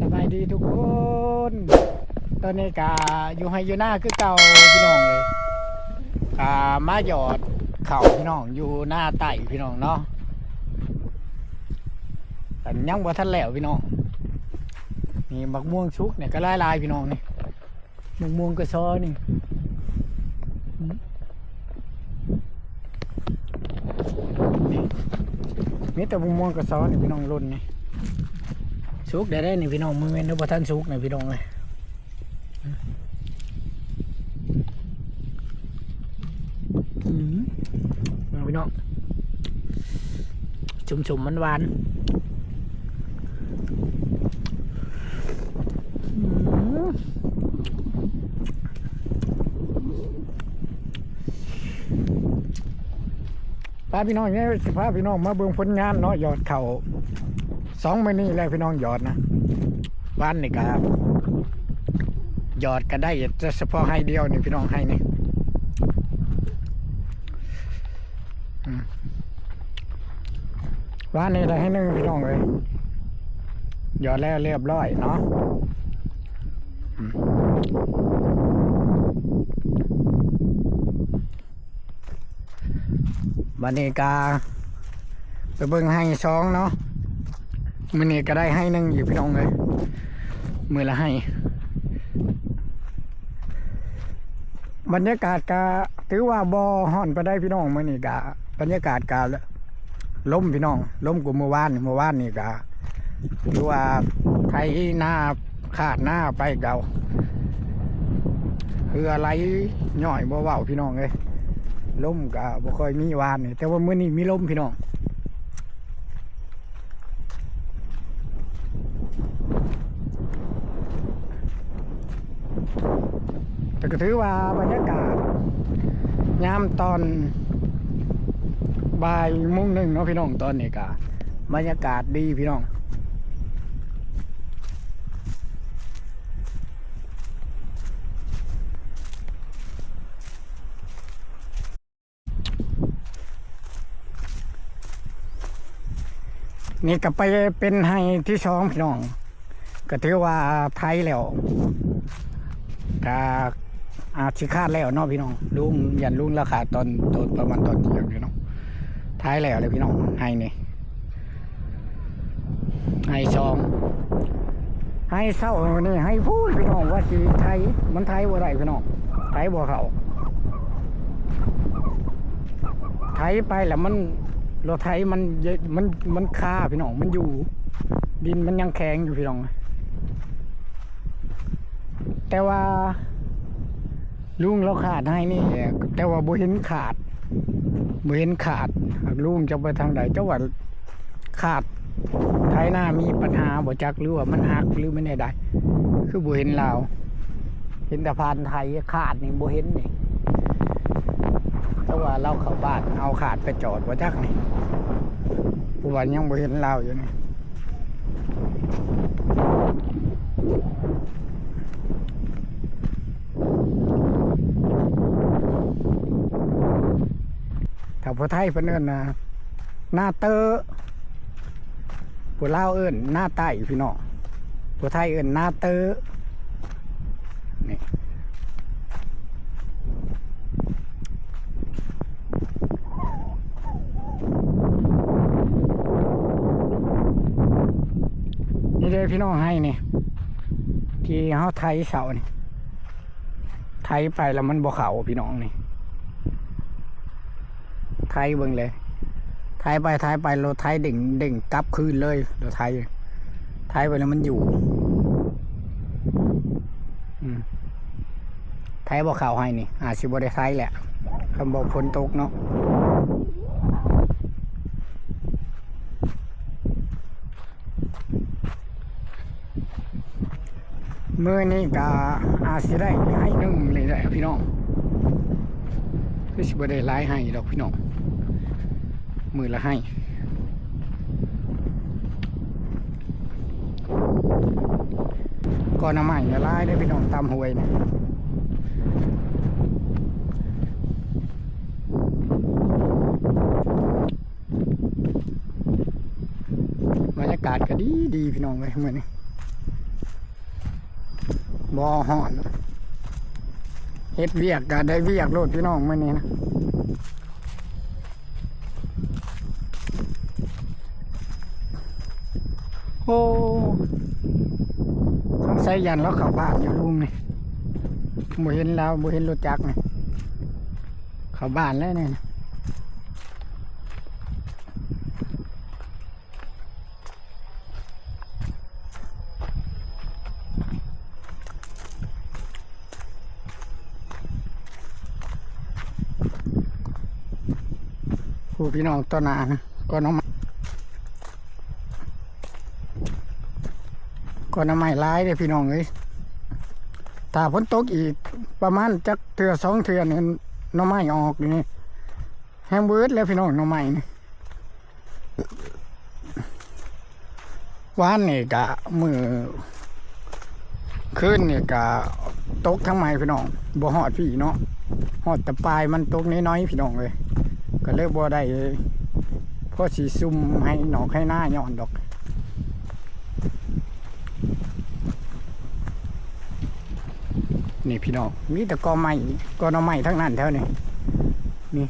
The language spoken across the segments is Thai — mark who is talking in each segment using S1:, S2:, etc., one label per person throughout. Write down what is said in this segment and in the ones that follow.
S1: สบายดีทุกคน ตอนนี้กาอยู่ให้อยู่หน้าคือเก่าพี่น้องเลยกามาหยอดเข่าพี่น้องอยู่หน้าไต่พี่น้องเนาะแต่ยังบ่ทันแล้วพี่น้องนี่บักม่วงชุกเนี่ยก็ลายลายพี่น้องนี่บักม่วงกระซอนี่นี่แต่บักม่วงกระซอนี่พี่น้องรุ่นนี่ สุกได้ได้นี่พี่น้องมือเมนต์บ่ทันสุกนี่พี่น้องเลยอืมเอาพี่น้องชุ่มๆมมันหวานอืมป้าพี่น้องเนี่ยสิพาพี่น้องมาเบิ่งผลงานเนาะยอดเข่า สองมื้อนี้แล้วพี่น้องหยอดนะวันนี่ครับหยอดก็ได้จะเฉพาะให้เดียวนี่พี่น้องให้นี่อืมวันนี้ได้ให้หนึ่งพี่น้องเลยหยอดแล้วเรียบร้อยเนาะวันนี้กาไปเบิ่งให้สองเนาะ มือนี้ก็ได้ให้นึ่งอยู่พี่น้องเลยมือละให้บรรยากาศกาถือว่าบอห่อนไปได้พี่น้องมือนี้กาบรรยากาศกาแล้วล้มพี่น้องล้มกว่าเมื่อวานเมื่อวานนี่กาถือว่าไทยหน้าขาดหน้าไปเก่าคืออะไรย่อยบ่เว้าพี่น้องเลยล้มกาบ่ค่อยมีวานนี่แต่ว่ามื้อนี้มีล้มพี่น้อง แต่ก็ถือว่าบรรยากาศยามตอนบ่ายโมงหนึ่งเนาะพี่น้องตอนนี้ก็บรรยากาศดีพี่น้องนี่ก็ไปเป็นไฮที่สองพี่น้อง ก็ถือว่าไทยแล้ว ก็อาชิคาดแล้วเนาะพี่น้องลุงยันลุงราคาตอนตอนประมาณตอนเที่ยงพี่น้องท้ายแล้วเลยพี่น้องให้นี่ให้ซองให้เศร้านี่ให้พูดพี่น้องว่าสีไทยมันไทยบ่าได้พี่น้องไทยบ่เขาไทยไปแล้วมันเรถไทยมันมันมันคาพี่น้องมันอยู่ ดินมันยังแข็งอยู่พี่น้อง แต่ว่า ลุงเราขาดให้นี่ แต่ว่าบ่เห็นขาดบ่เห็นขาดลุงจะไปทางใดเจ้าว่าขาดไทยหน้ามีปัญหาบ่จักหรือว่ามันหักหรือไม่แน่ใดคือบ่เห็นลาวเห็นแต่พานไทยขาดนี่บ่เห็นนี่แต่ว่าเราเข้าบ้านเอาขาดไปจอดบ่จักนี่เพราะว่ายังบ่เห็นลาอยู่นี่ ถ้าผู้ไทยเพิ่นเอิ้นนะหน้าเตอผู้ลาวเอิ้นหน้าใต้พี่น้องผู้ไทยเอิ้นหน้าเตอนี่นี่เลยพี่น้องให้นี่ ที่เฮาไทยเสานี่ไทยไปแล้วมันบ่เขาพี่น้องนี่ ไทยเบิ่งเลยไทยไปไทยไปรถไทยเด่งเด่งกลับคืนเลยรถไทยไทยไปแล้วมันอยู่อืมไทยบอกข่าวให้นี่อาจสิบได้ไทยแหละคำบอกฝนตกเนาะเมื่อนี้ก็อาจสิได้ให้หนึ่งเลยแหละพี่น้องคือสิบ่ได้หลายให้ดอกพี่น้อง มือละให้ ก่อนน้ำใหม่ละลายได้พี่น้องตามหวยเนี่ยบรรยากาศก็ดีดีพี่น้องเลยเหมือนนี้บ่ฮอดเฮ็ดเวียกก็ได้เวียกโลดพี่น้องเมื้อนี้นะ โอ้สงสัยยันแล้วเขาบ้านอยู่ลุงนี่บ่เห็นแล้วบ่เห็นรถจักรนี่เขาบ้านแล้วเนี่ยผู้พี่น้องต้นนานะก็น้องไม้ ก็น้ำไม้ร้ายเลยพี่น้องเอ้ยถ้าฝนตกอีกประมาณจักเทือสองเทือนี่หน้ำไม้ออกนี่แฮมเบิร์ดแล้วพี่น้องหน้ำไม้นี่วานนี่กะมือคืนนี่กะตกทั้งไม้พี่น้องบ่หอดพี่เนาะหอดแต่ปลายมันตกน้อยๆพี่น้องเลยก็เลิกบ่ได้เพราะสีซุ่มให้หนอกให้หน้าย้อนดอก นี่พี่น้องมีแต่กอไม้กอหนอไม้ทั้งนั้นแถวนี้นี่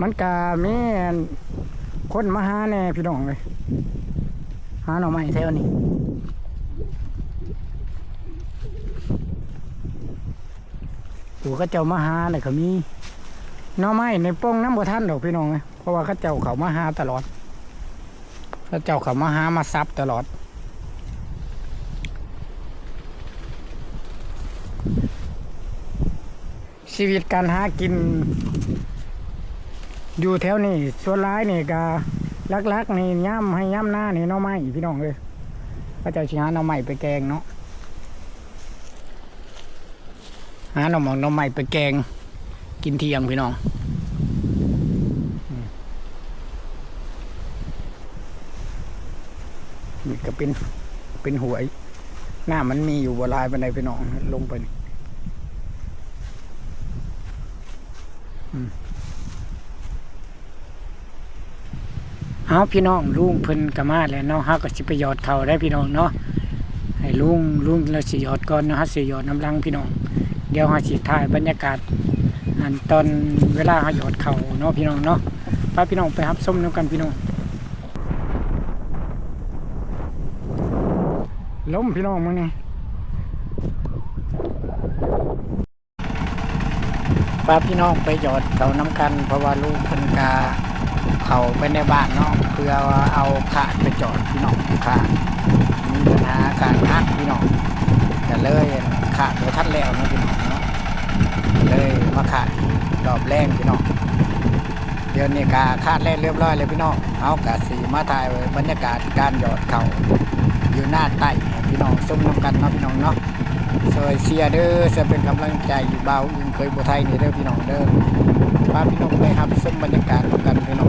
S1: มันกามีคนมาหาแน่พี่น้องเลยหาหน่อไม้แถวนี้ปู่ก็เจ้ามาหาเลยก็มีหน่อไม้ในป้องน้ำบัท่านดอกพี่น้องเอ้ยเพราะว่าเข้าเจ้าเขามาหาตลอดเข้าเจ้าเขามาหามาซับตลอด ชีวิตการหากิน อยู่แถวนี้ส่วนร้ายนี่ก็ลักๆนี่ย่ำให้ย่ำหน้านี่น่องไม้พี่น้องเลยเข้าเจ้าชิหาน่องไม้ไปแกงเนาะหาหน่อหมองหน่อใหม่ไปแกง กินเที่ยงพี่น้องนี่ก็เป็นเป็นหวย หน้ามันมีอยู่บนลายบันไดพี่น้องลงไปนี่อืม เอาพี่น้องลุงเพิ่นกมาแล้วเนาะฮะก็สิไปหยอดเขาได้พี่น้องเนาะให้ลุงลุงเราสิหยอดก่อนนะฮะสิหยอดน้ำลังพี่น้อง เดี๋ยวเราสิถ่ายบรรยากาศอันตอนเวลาเราหยอดเขาเนาะพี่น้องเนาะพาพี่น้องไปรับส้มน้ำกันพี่น้องล้มพี่น้องมึงนี่าพี่น้องไปหยอดเขาน้ำกัน เพราะว่าลูกเป็นกาเขาไปในบ้านเนาะเพื่อเอาขาดไปจอดพี่น้องขาดมีปัญหาการหักพี่น้องก็เลยขาดไปทัดแล้วนะพี่น้องเนาะเลยมาขาดรอบแรงพี่น้องเดี๋ยวนี้กาคาดแรกเรียบร้อยเลยพี่น้องเอากาสีมาถ่ายบรรยากาศการหยอดเขาอยู่หน้าใต้พี่น้องส้มน้ำกันเนาะพี่น้องเนาะ ซอยเสียเด้อจะเป็นกำลังใจอยู่เบาอึงเคยบุไทยนี่เด้อพี่น้องเด้อพาพี่น้องไปครับส้มบรรยากาศกันพี่น้อง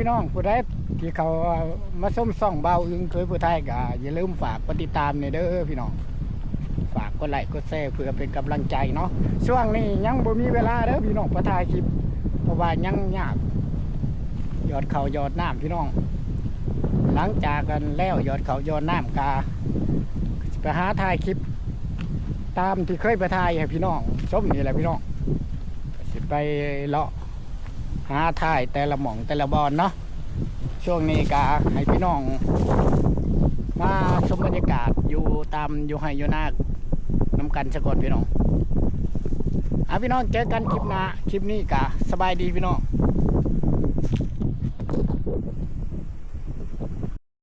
S1: พี่น้องผู้ใดที่เขามาส้มส่องเบาอึงเคยผู้ไทยก็อย่าลืมฝากกดติดตามในเด้อพี่น้อง ฝากกดไลค์กดแชร์เพื่อเป็นกำลังใจเนาะช่วงนี้ยังบ่มีเวลาเด้อพี่น้องประทายคลิปเพราะว่ายังยากยอดเขายอดน้ำพี่น้อง หลังจากกันแล้วยอดเขายอดน้ำกาไปหาถ่ายคลิป ตามที่เคยไปถ่ายให้พี่น้องชมนี่แหละพี่น้องสิไปเลาะ หาถ่ายแต่ละหม่องแต่ละบอลเนาะช่วงนี้กาให้พี่น้อง มาชมบรรยากาศอยู่ตามอยู่ไฮอยู่หน้าน้ำกันสะกดพี่น้องอะพี่น้องเจอกันคลิปหน้าคลิปนี้กะสบายดีพี่น้อง